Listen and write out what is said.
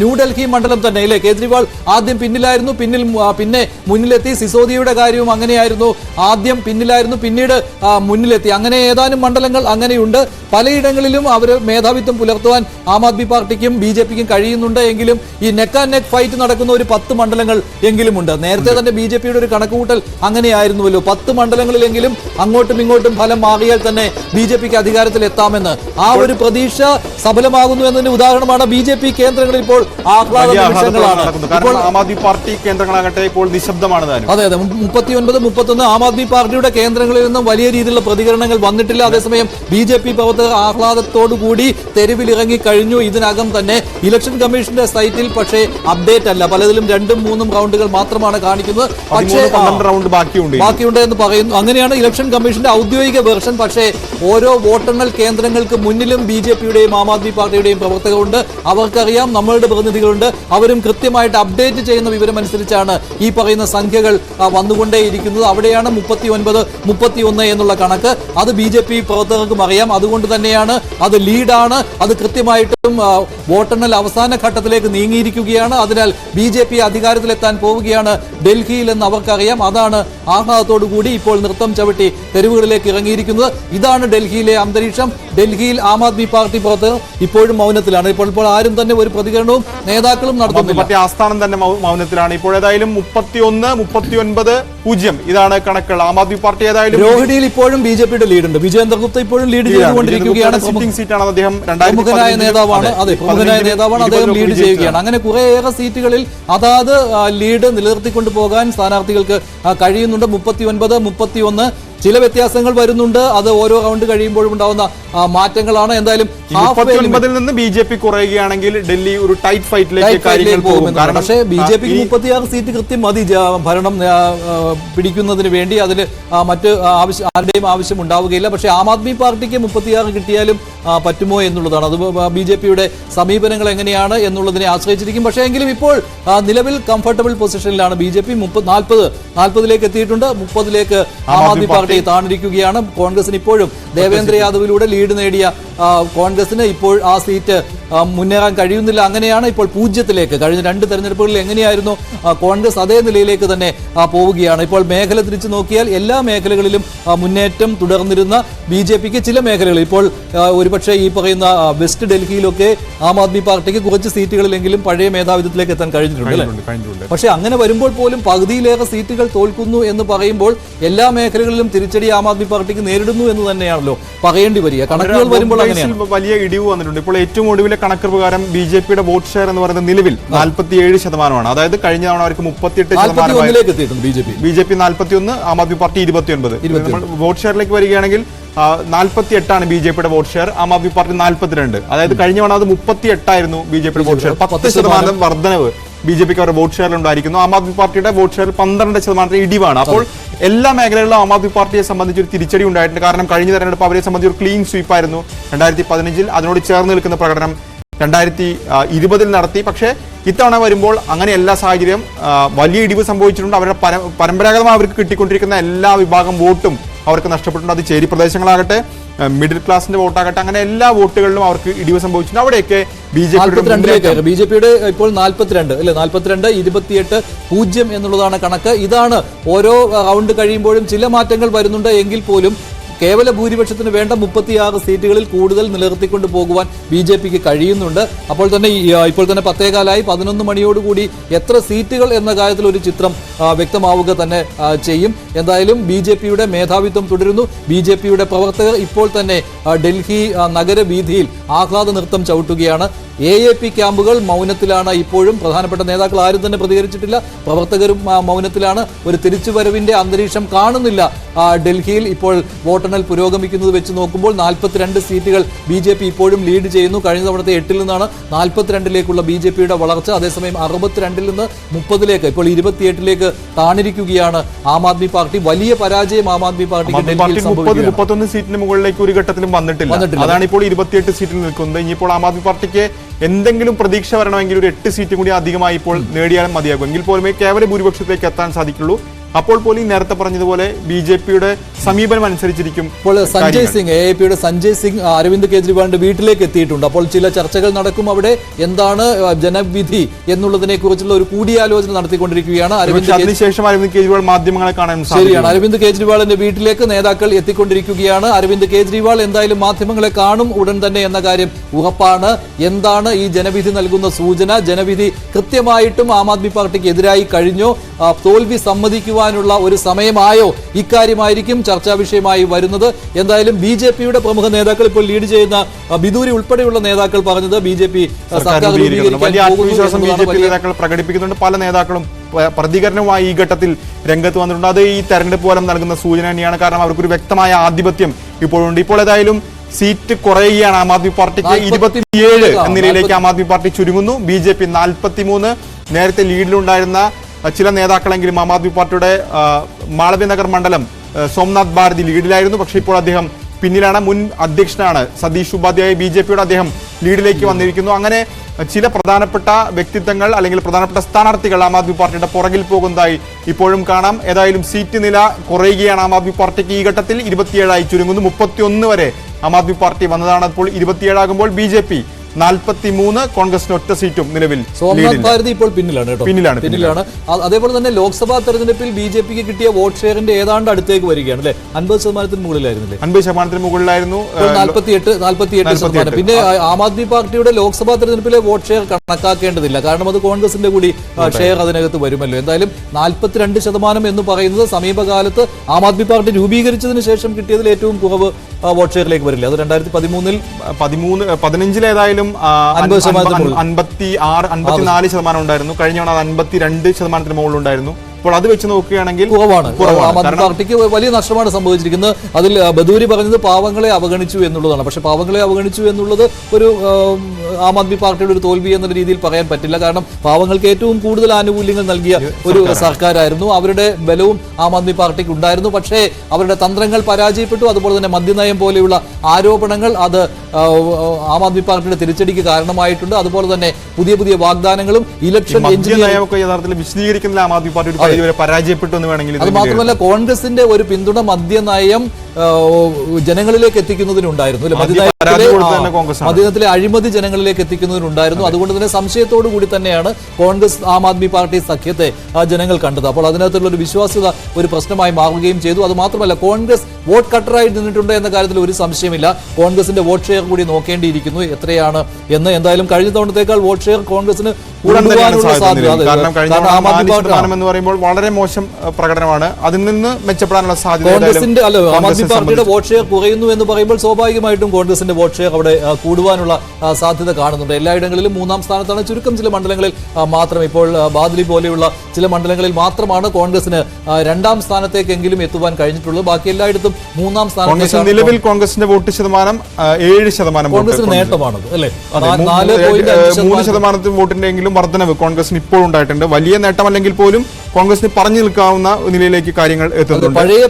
ന്യൂഡൽഹി മണ്ഡലം തന്നെ. ഇല്ലേ കേജ്രിവാൾ ആദ്യം പിന്നിലായിരുന്നു പിന്നിൽ പിന്നെ മുന്നിലെത്തി. സിസോദിയുടെ കാര്യവും അങ്ങനെയായിരുന്നു. ആദ്യം പിന്നിലായിരുന്നു പിന്നീട് മുന്നിലെത്തി. അങ്ങനെ ഏതാനും മണ്ഡലങ്ങൾ അങ്ങനെയുണ്ട്. പലയിടങ്ങളിലും അവർ മേധാവിത്വം പുലർത്തുവാൻ ആം ആദ്മി പാർട്ടിക്കും ബി ജെ പിക്കും കഴിയുന്നുണ്ട് എങ്കിലും ഈ നെക്ക് ആൻഡ് നെക്ക് ഫൈറ്റ് നടക്കുന്ന ഒരു പത്ത് മണ്ഡലങ്ങൾ എങ്കിലും ഉണ്ട് നേരത്തെ തന്നെ ബി ജെ പിയുടെ ഒരു കണക്കുകൂട്ടൽ അങ്ങനെയായിരുന്നുവല്ലോ. പത്ത് മണ്ഡലങ്ങളിലെങ്കിലും അങ്ങോട്ടും ഇങ്ങോട്ടും ഫലം മാറിയാൽ തന്നെ ബി ജെ പിക്ക് അധികാരത്തിൽ എത്താമെന്ന് ആ ഒരു പ്രതീക്ഷ സഫലമാകുന്നു എന്നതിന് ഉദാഹരണമാണ് ബി ജെ പി കേന്ദ്രങ്ങളിൽ ഇപ്പോൾ ആം ആദ്മി പാർട്ടി കേന്ദ്രങ്ങളാകട്ടെ ഇപ്പോൾ നിശബ്ദമാണ് അതെ അതെ. മുപ്പത്തി ഒൻപത് മുപ്പത്തൊന്ന് ആം ആദ്മി പാർട്ടിയുടെ കേന്ദ്രങ്ങളിൽ നിന്നും വലിയ രീതിയിലുള്ള പ്രതികരണങ്ങൾ വന്നിട്ടില്ല. അതേസമയം ബി ജെ പി പ്രവർത്തകർ ആഹ്ലാദത്തോടുകൂടി തെരുവിലിറങ്ങി കഴിഞ്ഞു. ഇതിനകം തന്നെ ഇലക്ഷൻ കമ്മീഷന്റെ സൈറ്റിൽ പക്ഷേ അപ്ഡേറ്റ് അല്ല. പലതിലും രണ്ടും മൂന്നും റൗണ്ടുകൾ മാത്രമാണ് കാണിക്കുന്നത്. പക്ഷേ റൗണ്ട് ബാക്കിയുണ്ട്. ബാക്കിയുണ്ട് എന്ന് പറയുന്നു. അങ്ങനെയാണ് ഇലക്ഷൻ കമ്മീഷന്റെ ഔദ്യോഗിക വേർഷൻ. പക്ഷേ ഓരോ വോട്ടെണ്ണൽ കേന്ദ്രങ്ങൾക്ക് മുന്നിലും ബി ജെ പിയുടെയും ആം ആദ്മി പാർട്ടിയുടെയും പ്രവർത്തകരുണ്ട്. അവർക്കറിയാം നമ്മളുടെ പ്രതിനിധികളുണ്ട്. അവരും കൃത്യമായിട്ട് അപ്ഡേറ്റ് ചെയ്യുന്ന വിവരം അനുസരിച്ചാണ് ഈ പറയുന്ന സംഖ്യകൾ വന്നുകൊണ്ടേയിരിക്കുന്നത്. അവിടെയാണ് മുപ്പത്തി ഒൻപത് മുപ്പത്തി ഒന്ന് എന്നുള്ള കണക്ക്. അത് ബി ജെ പി പ്രവർത്തകർക്കും അറിയാം. അതുകൊണ്ട് തന്നെയാണ് അത് ലീഡാണ് അത് കൃത്യമായിട്ടും ആ, വോട്ടെണ്ണൽ അവസാന ഘട്ടത്തിലേക്ക് നീങ്ങിയിരിക്കുകയാണ്. അതിനാൽ ബി ജെ പി അധികാരത്തിലെത്താൻ പോവുകയാണ് ഡൽഹിയിൽ എന്ന് അവർക്കറിയാം. അതാണ് ആഹ്ലാദത്തോടുകൂടി ഇപ്പോൾ നൃത്തം ചവിട്ടി തെരുവുകളിലേക്ക് ഇറങ്ങിയിരിക്കുന്നത്. ഇതാണ് ഡൽഹിയിലെ അന്തരീക്ഷം. ഡൽഹിയിൽ ആം ആദ്മി പാർട്ടി പുറത്ത് ഇപ്പോഴും മൗനത്തിലാണ്. ഇപ്പോൾ ഇപ്പോൾ ആരും തന്നെ ഒരു പ്രതികരണവും നേതാക്കളും നടത്തുന്നില്ല. മറ്റേ ആസ്ഥാനം തന്നെ മൗനത്തിലാണ്. ഇപ്പോൾ ഏതായാലും മുപ്പത്തി ഒന്ന് മുപ്പത്തി ഒൻപത് പൂജ്യം. ഇതാണ് കണക്കുകൾ. ആം ആദ്മി പാർട്ടി ഏതായാലും രോഹിണിയിൽ ഇപ്പോഴും ബി ജെ പിയുടെ ലീഡുണ്ട് വിജയേന്ദ്ര ഗുപ്ത ഇപ്പോഴും ലീഡ് ചെയ്തുകൊണ്ടിരിക്കുകയാണ് സിറ്റിംഗ് സീറ്റാണ് അദ്ദേഹം. പ്രമുഖനായ നേതാവാണ് അതെ. പ്രമുഖനായ നേതാവാണ് അദ്ദേഹം ലീഡ് ചെയ്യുകയാണ്. അങ്ങനെ കുറേയേറെ സീറ്റുകളിൽ അതാത് ലീഡ് നിലനിർത്തിക്കൊണ്ട് പോകാൻ സ്ഥാനാർത്ഥികൾക്ക് കഴിയുന്നുണ്ട്. മുപ്പത്തി ഒൻപത് മുപ്പത്തി ഒന്ന് ചില വ്യത്യാസങ്ങൾ വരുന്നുണ്ട്. അത് ഓരോ റൗണ്ട് കഴിയുമ്പോഴും ഉണ്ടാവുന്ന മാറ്റങ്ങളാണ്. എന്തായാലും നിന്ന് ബി ജെ പി കുറയുകയാണെങ്കിൽ ഡൽഹി ഒരു ടൈറ്റ് ഫൈറ്റിലേക്ക് കാര്യങ്ങൾ പോകും. പക്ഷേ ബി ജെ പിക്ക് മുപ്പത്തിയാറ് സീറ്റ് കൃത്യം മതി. ഭരണം പിടിക്കുന്നതിന് വേണ്ടി അതിൽ മറ്റ് ആവശ്യം ആരുടെയും ആവശ്യം ഉണ്ടാവുകയില്ല. പക്ഷേ ആം ആദ്മി പാർട്ടിക്ക് മുപ്പത്തിയാറ് കിട്ടിയാലും പറ്റുമോ എന്നുള്ളതാണ്. അത് ബി ജെ പിയുടെ സമീപനങ്ങൾ എങ്ങനെയാണ് എന്നുള്ളതിനെ ആശ്രയിച്ചിരിക്കും. പക്ഷേ എങ്കിലും ഇപ്പോൾ നിലവിൽ കംഫർട്ടബിൾ പൊസിഷനിലാണ് ബി ജെ പി മുപ്പത് നാൽപ്പത് നാൽപ്പതിലേക്ക് എത്തിയിട്ടുണ്ട്. മുപ്പതിലേക്ക് ആം ആദ്മി പാർട്ടി താണിരിക്കുകയാണ്. കോൺഗ്രസിന് ഇപ്പോഴും ദേവേന്ദ്ര യാദവിലൂടെ ലീഡ് നേടിയ കോൺഗ്രസിന് ഇപ്പോൾ ആ സീറ്റ് മുന്നേറാൻ കഴിയുന്നില്ല. അങ്ങനെയാണ് ഇപ്പോൾ പൂജ്യത്തിലേക്ക് കഴിഞ്ഞ രണ്ട് തെരഞ്ഞെടുപ്പുകളിൽ എങ്ങനെയായിരുന്നു കോൺഗ്രസ് അതേ നിലയിലേക്ക് തന്നെ പോവുകയാണ്. ഇപ്പോൾ മേഖല തിരിച്ചു നോക്കിയാൽ എല്ലാ മേഖലകളിലും മുന്നേറ്റം തുടർന്നിരുന്ന ബി ജെ പിക്ക് ചില മേഖലകളിൽ. ഇപ്പോൾ ഒരുപക്ഷെ ഈ പറയുന്ന വെസ്റ്റ് ഡൽഹിയിലൊക്കെ ആം ആദ്മി പാർട്ടിക്ക് കുറച്ച് സീറ്റുകളിലെങ്കിലും പഴയ മേധാവിത്വത്തിലേക്ക് എത്താൻ കഴിഞ്ഞിട്ടുണ്ട്. പക്ഷേ അങ്ങനെ വരുമ്പോൾ പോലും പകുതിയിലേറെ സീറ്റുകൾ തോൽക്കുന്നു എന്ന് പറയുമ്പോൾ എല്ലാ മേഖലകളിലും തിരിച്ചടി ആം ആദ്മി പാർട്ടിക്ക് നേരിടുന്നു എന്ന് തന്നെയാണല്ലോ പറയേണ്ടി വരിക. കണക്കുകൾ വരുമ്പോൾ വോട്ട് വലിയ ഇടിവ് വന്നിട്ടുണ്ട്. ഇപ്പോൾ ഏറ്റവും ഒടുവിലെ കണക്ക് പ്രകാരം ബി ജെ പിയുടെ വോട്ട് ഷെയർ എന്ന് പറയുന്നത് നിലവിൽ നാൽപ്പത്തിയേഴ് ശതമാനമാണ്. അതായത് കഴിഞ്ഞ തവണ അവർക്ക് മുപ്പത്തിയെട്ട് ശതമാനം ബി ജെ പി നാൽപ്പത്തി ഒന്ന് ആം ആദ്മി പാർട്ടി ഇരുപത്തി ഒൻപത് വോട്ട് ഷെയറിലേക്ക് വരികയാണെങ്കിൽ നാൽപ്പത്തി എട്ടാണ് ബി ജെ പിയുടെ vote share Aam Aadmi Party നാൽപ്പത്തിരണ്ട്. അതായത് കഴിഞ്ഞ തവണ അത് മുപ്പത്തി എട്ടായിരുന്നു ബി ജെ പിയുടെ വോട്ട് ഷെയർ പത്ത് ശതമാനം വർധനവ്. ബി ജെ പിക്ക് അവരുടെ വോട്ട് ഷെയറിൽ ഉണ്ടായിരിക്കുന്നു. ആം ആദ്മി പാർട്ടിയുടെ വോട്ട് ഷെയർ പന്ത്രണ്ട് ശതമാനത്തിന് ഇടിവാണ്. അപ്പോൾ എല്ലാ മേഖലകളിലും ആം ആദ്മി പാർട്ടിയെ സംബന്ധിച്ച് ഒരു തിരിച്ചടി ഉണ്ടായിട്ടുണ്ട്. കാരണം കഴിഞ്ഞ തെരഞ്ഞെടുപ്പ് അവരെ സംബന്ധിച്ച് ഒരു ക്ലീൻ സ്വീപ്പ് ആയിരുന്നു. രണ്ടായിരത്തി പതിനഞ്ചിൽ അതിനോട് ചേർന്ന് നിൽക്കുന്ന പ്രകടനം രണ്ടായിരത്തി ഇരുപതിൽ നടത്തി. പക്ഷേ ഇത്തവണ വരുമ്പോൾ അങ്ങനെ എല്ലാ സാഹചര്യം വലിയ ഇടിവ് സംഭവിച്ചിട്ടുണ്ട്. അവരുടെ പര- പരമ്പരാഗതമായി അവർക്ക് കിട്ടിക്കൊണ്ടിരിക്കുന്ന എല്ലാ വിഭാഗം വോട്ടും അവർക്ക് നഷ്ടപ്പെട്ടിട്ടുണ്ട്. അത് ചേരി പ്രദേശങ്ങളാകട്ടെ മിഡിൽ ക്ലാസിന്റെ വോട്ടാകട്ടെ അങ്ങനെ എല്ലാ വോട്ടുകളിലും അവർക്ക് ഇടിവ് സംഭവിച്ചിട്ടുണ്ട്. അവിടെയൊക്കെ ബി ജെ നാൽപ്പത്തിരണ്ടിലേക്ക് ബി ജെ പിയുടെ ഇപ്പോൾ നാൽപ്പത്തിരണ്ട് അല്ലെ? നാൽപ്പത്തിരണ്ട് ഇരുപത്തിയെട്ട് പൂജ്യം എന്നുള്ളതാണ് കണക്ക്. ഇതാണ് ഓരോ റൗണ്ട് കഴിയുമ്പോഴും ചില മാറ്റങ്ങൾ വരുന്നുണ്ട് എങ്കിൽ പോലും കേവല ഭൂരിപക്ഷത്തിന് വേണ്ട മുപ്പത്തിയാറ് സീറ്റുകളിൽ കൂടുതൽ നിലനിർത്തിക്കൊണ്ട് പോകുവാൻ ബി ജെ പിക്ക് കഴിയുന്നുണ്ട്. അപ്പോൾ തന്നെ ഇപ്പോൾ തന്നെ പത്തേകാലായി പതിനൊന്ന് മണിയോടുകൂടി എത്ര സീറ്റുകൾ എന്ന കാര്യത്തിൽ ഒരു ചിത്രം വ്യക്തമാവുക തന്നെ ചെയ്യും. എന്തായാലും ബി ജെ പിയുടെ മേധാവിത്വം തുടരുന്നു. ബി ജെ പിയുടെ പ്രവർത്തകർ ഇപ്പോൾ തന്നെ ഡൽഹി നഗരവീഥിയിൽ ആഹ്ലാദ നൃത്തം ചവിട്ടുകയാണ്. എ എ പി ക്യാമ്പുകൾ മൗനത്തിലാണ് ഇപ്പോഴും. പ്രധാനപ്പെട്ട നേതാക്കൾ ആരും തന്നെ പ്രതികരിച്ചിട്ടില്ല. പ്രവർത്തകരും മൗനത്തിലാണ്. ഒരു തിരിച്ചുവരവിന്റെ അന്തരീക്ഷം കാണുന്നില്ല ഡൽഹിയിൽ ഇപ്പോൾ വോട്ടെണ്ണൽ പുരോഗമിക്കുന്നത് വെച്ച് നോക്കുമ്പോൾ നാൽപ്പത്തിരണ്ട് സീറ്റുകൾ ബി ജെ പി ഇപ്പോഴും ലീഡ് ചെയ്യുന്നു. കഴിഞ്ഞ തവണത്തെ എട്ടിൽ നിന്നാണ് നാൽപ്പത്തിരണ്ടിലേക്കുള്ള ബി ജെ പിയുടെ വളർച്ച. അതേസമയം അറുപത്തിരണ്ടിൽ നിന്ന് മുപ്പതിലേക്ക് ഇപ്പോൾ ഇരുപത്തിയെട്ടിലേക്ക് താണിരിക്കുകയാണ് ആം ആദ്മി പാർട്ടി. വലിയ പരാജയം ആം ആദ്മി പാർട്ടിക്ക് ഡൽഹിയിൽ മുപ്പത്തൊന്ന് സീറ്റിന് മുകളിലേക്ക് ഒരു ഘട്ടത്തിലും വന്നിട്ടില്ല. അതാണ് ഇപ്പോൾ ഇരുപത്തിയെട്ട് സീറ്റിൽ നിൽക്കുന്നത്. ഇനിയിപ്പോൾ ആം ആദ്മി പാർട്ടിക്ക് എന്തെങ്കിലും പ്രതീക്ഷ വരണമെങ്കിൽ ഒരു എട്ട് സീറ്റും കൂടി അധികമായി ഇപ്പോൾ നേടിയാലും മതിയാകും. എങ്കിൽ പോലുമേ കേവല ഭൂരിപക്ഷത്തിലേക്ക് എത്താൻ സാധിക്കുള്ളൂ. അപ്പോൾ പോലും നേരത്തെ പറഞ്ഞതുപോലെ ബി ജെ പിയുടെ സമീപനം അനുസരിച്ചിരിക്കും ഇപ്പോൾ സഞ്ജയ് സിംഗ് എ പിയുടെ സഞ്ജയ് സിംഗ് അരവിന്ദ് കെജ്രിവാളിന്റെ വീട്ടിലേക്ക് എത്തിയിട്ടുണ്ട്. അപ്പോൾ ചില ചർച്ചകൾ നടക്കും അവിടെ. എന്താണ് ജനവിധി എന്നുള്ളതിനെ കുറിച്ചുള്ള ഒരു കൂടിയാലോചന നടത്തിക്കൊണ്ടിരിക്കുകയാണ് അരവിന്ദ് അതിനുശേഷം അരവിന്ദ് കെജ്രിവാൾ മാധ്യമങ്ങളെ കാണാൻ ശരിയാണ്. അരവിന്ദ് കെജ്രിവാളിന്റെ വീട്ടിലേക്ക് നേതാക്കൾ എത്തിക്കൊണ്ടിരിക്കുകയാണ്. അരവിന്ദ് കെജ്രിവാൾ എന്തായാലും മാധ്യമങ്ങളെ കാണും ഉടൻ തന്നെ എന്ന കാര്യം ഉറപ്പാണ്. എന്താണ് ഈ ജനവിധി നൽകുന്ന സൂചന? ജനവിധി കൃത്യമായിട്ടും ആം ആദ്മി പാർട്ടിക്ക് എതിരായി കഴിഞ്ഞോ. തോൽവി തോൽവി സമ്മതിക്കുവാനുള്ള ഒരു സമയമായോ? ഇക്കാര്യമായിരിക്കും ചർച്ചാ വിഷയമായി വരുന്നത്. എന്തായാലും ബി ജെ പിയുടെ പ്രമുഖ നേതാക്കൾ ഇപ്പോൾ ലീഡ് ചെയ്യുന്ന ബിദൂരി ഉൾപ്പെടെയുള്ള നേതാക്കൾ പറഞ്ഞത് ബി ജെ പി നേതാക്കൾ പ്രകടിപ്പിക്കുന്നുണ്ട്. പല നേതാക്കളും പ്രതികരണവുമായി ഈ ഘട്ടത്തിൽ രംഗത്ത് വന്നിട്ടുണ്ട്. അത് ഈ തെരഞ്ഞെടുപ്പ് ഫലം നൽകുന്ന സൂചന തന്നെയാണ്. കാരണം അവർക്കൊരു വ്യക്തമായ ആധിപത്യം ഇപ്പോഴുണ്ട്. ഇപ്പോൾ ഏതായാലും സീറ്റ് കുറയുകയാണ്. ആം ആദ്മി പാർട്ടിക്ക് ഇരുപത്തിയേഴ് എന്ന നിലയിലേക്ക് ആം ആദ്മി പാർട്ടി ചുരുങ്ങുന്നു. ബി ജെ പി നാൽപ്പത്തിമൂന്ന് നേരത്തെ ലീഡിലുണ്ടായിരുന്ന ചില നേതാക്കളെങ്കിലും ആം ആദ്മി പാർട്ടിയുടെ മാളവ്യനഗർ മാളവ്യ നഗർ മണ്ഡലം സോംനാഥ് ഭാരതി ലീഡിലായിരുന്നു. പക്ഷേ ഇപ്പോൾ അദ്ദേഹം പിന്നിലാണ്. മുൻ അധ്യക്ഷനാണ് സതീഷ് ഉപാധ്യായ ബി ജെ പിയുടെ അദ്ദേഹം ലീഡിലേക്ക് വന്നിരിക്കുന്നു. അങ്ങനെ ചില പ്രധാനപ്പെട്ട വ്യക്തിത്വങ്ങൾ അല്ലെങ്കിൽ പ്രധാനപ്പെട്ട സ്ഥാനാർത്ഥികൾ ആം ആദ്മി പാർട്ടിയുടെ പുറകിൽ പോകുന്നതായി ഇപ്പോഴും കാണാം. ഏതായാലും സീറ്റ് നില കുറയുകയാണ് ആം ആദ്മി പാർട്ടിക്ക് ഈ ഘട്ടത്തിൽ. ഇരുപത്തിയേഴായി ചുരുങ്ങുന്നു. മുപ്പത്തിയൊന്ന് വരെ ആം ആദ്മി പാർട്ടി വന്നതാണ്. ഇപ്പോൾ ഇരുപത്തിയേഴാകുമ്പോൾ ബി ജെ പി നാൽപ്പത്തി മൂന്ന് കോൺഗ്രസിന് ഒറ്റ സീറ്റും നിലവിൽ സോമനാഥ് ഭാരതി ഇപ്പോൾ പിന്നിലാണ് കേട്ടോ. പിന്നിലാണ്, പിന്നിലാണ്. അതേപോലെ തന്നെ ലോക്സഭാ തെരഞ്ഞെടുപ്പിൽ ബി ജെ പിക്ക് കിട്ടിയ വോട്ട് ഷെയറിന്റെ ഏതാണ്ട് അടുത്തേക്ക് വരികയാണ് അല്ലെ? അൻപത് ശതമാനത്തിന് മുകളിലായിരുന്നില്ലേ? അൻപത് ശതമാനത്തിന് മുകളിലായിരുന്നു. ഇപ്പോൾ നാൽപ്പത്തിയെട്ട് നാൽപ്പത്തിയെട്ട് ശതമാനം. പിന്നെ ആ, ആദ്മി പാർട്ടിയുടെ ലോക്സഭാ തെരഞ്ഞെടുപ്പിലെ വോട്ട് ഷെയർ കണക്കാക്കേണ്ടതില്ല. കാരണം അത് കോൺഗ്രസിന്റെ കൂടി ഷെയർ അതിനകത്ത് വരുമല്ലോ. എന്തായാലും നാൽപ്പത്തിരണ്ട് ശതമാനം എന്ന് പറയുന്നത് സമീപകാലത്ത് ആം ആദ്മി പാർട്ടി രൂപീകരിച്ചതിന് ശേഷം കിട്ടിയതിൽ ഏറ്റവും കുറവ് വോട്ട് ഷെയറിലേക്ക് വരില്ല. അത് രണ്ടായിരത്തി പതിമൂന്നിൽ പതിമൂന്ന് പതിനഞ്ചിൽ മുകളിൽ. അൻപത്തി ആറ് അൻപത്തിനാല് ശതമാനം ഉണ്ടായിരുന്നു. കഴിഞ്ഞ തവണ അത് അൻപത്തിരണ്ട് ശതമാനത്തിന് മുകളിലുണ്ടായിരുന്നു. അപ്പോൾ അത് വെച്ച് നോക്കുകയാണെങ്കിൽ കുറവാണ്. പാർട്ടിക്ക് വലിയ നഷ്ടമാണ് സംഭവിച്ചിരിക്കുന്നത്. അതിൽ ബദൂരി പറഞ്ഞത് പാവങ്ങളെ അവഗണിച്ചു എന്നുള്ളതാണ്. പക്ഷെ പാവങ്ങളെ അവഗണിച്ചു എന്നുള്ളത് ഒരു ആം ആദ്മി പാർട്ടിയുടെ ഒരു തോൽവി എന്ന രീതിയിൽ പറയാൻ പറ്റില്ല. കാരണം പാവങ്ങൾക്ക് ഏറ്റവും കൂടുതൽ ആനുകൂല്യങ്ങൾ നൽകിയ ഒരു സർക്കാരായിരുന്നു. അവരുടെ ബലവും ആം ആദ്മി പാർട്ടിക്ക് ഉണ്ടായിരുന്നു. പക്ഷേ അവരുടെ തന്ത്രങ്ങൾ പരാജയപ്പെട്ടു. അതുപോലെ തന്നെ മദ്യനയം പോലെയുള്ള ആരോപണങ്ങൾ അത് ആ, ആദ്മി പാർട്ടിയുടെ തിരിച്ചടിക്ക് കാരണമായിട്ടുണ്ട്. അതുപോലെ തന്നെ പുതിയ പുതിയ വാഗ്ദാനങ്ങളും ഇലക്ഷൻ നയമൊക്കെ യഥാർത്ഥത്തിൽ വിശദീകരിക്കുന്നില്ല ആം ആദ്മി പാർട്ടി പരാജയപ്പെട്ടു എന്ന് വേണമെങ്കിൽ അത് മാത്രമല്ല കോൺഗ്രസിന്റെ ഒരു പിന്തുണ മദ്യനയം ജനങ്ങളിലേക്ക് എത്തിക്കുന്നതിനുണ്ടായിരുന്നു. മദ്യനയത്തിലെ അഴിമതി ജനങ്ങളിലേക്ക് എത്തിക്കുന്നതിനുണ്ടായിരുന്നു. അതുകൊണ്ട് തന്നെ സംശയത്തോടു കൂടി തന്നെയാണ് കോൺഗ്രസ് ആം ആദ്മി പാർട്ടി സഖ്യത്തെ ജനങ്ങൾ കണ്ടത്. അപ്പോൾ അതിനകത്തുള്ള ഒരു വിശ്വാസ്യത ഒരു പ്രശ്നമായി മാറുകയും ചെയ്തു. അത് മാത്രമല്ല കോൺഗ്രസ് വോട്ട് കട്ടറായി നിന്നിട്ടുണ്ട് എന്ന കാര്യത്തിൽ ഒരു സംശയമില്ല. കോൺഗ്രസിന്റെ വോട്ട് ഷെയർ കൂടി നോക്കേണ്ടിയിരിക്കുന്നു എത്രയാണ് എന്ന്. എന്തായാലും കഴിഞ്ഞ തവണത്തേക്കാൾ വോട്ട് ഷെയർ കോൺഗ്രസിന് വളരെ മോശം പ്രകടനമാണ്. അതിൽ നിന്ന് മെച്ചപ്പെടാനുള്ള സാധ്യത കോൺഗ്രസിന്റെ അല്ല ആം കോൺഗ്രസിനെ പാർട്ടിയുടെ വോട്ട് ഷെയർ കുറയുന്നു എന്ന് പറയുമ്പോൾ സ്വാഭാവികമായിട്ടും കോൺഗ്രസിന്റെ വോട്ട് ഷെയർ അവിടെ കൂടുവാനുള്ള സാധ്യത കാണുന്നുണ്ട്. എല്ലായിടങ്ങളിലും മൂന്നാം സ്ഥാനത്താണ് ചുരുക്കം ചില മണ്ഡലങ്ങളിൽ മാത്രം. ഇപ്പോൾ ആ, ബാദ്ലി പോലെയുള്ള ചില മണ്ഡലങ്ങളിൽ മാത്രമാണ് കോൺഗ്രസിന് രണ്ടാം സ്ഥാനത്തേക്കെങ്കിലും എത്തുവാൻ കഴിഞ്ഞിട്ടുള്ളത്. ബാക്കി എല്ലായിടത്തും മൂന്നാം സ്ഥാനം സ്ഥാനത്തേക്ക് നിലവിൽ കോൺഗ്രസിന്റെ വോട്ട് ശതമാനം ആ, ഏഴ് ശതമാനം കോൺഗ്രസിന് കോൺഗ്രസ്. നേട്ടമാണത് അല്ലേ? നാല് മൂന്ന് ശതമാനം. ശതമാനത്തിൽ വോട്ടിന്റെ എങ്കിലും വർധനവ് കോൺഗ്രസിന് ഇപ്പോൾ ഉണ്ടായിട്ടുണ്ട്. വലിയ നേട്ടമല്ലെങ്കിൽ പോലും കോൺഗ്രസിന് പറഞ്ഞു നിൽക്കാവുന്ന നിലയിലേക്ക് കാര്യങ്ങൾ എത്തുന്നുണ്ട്. പഴയ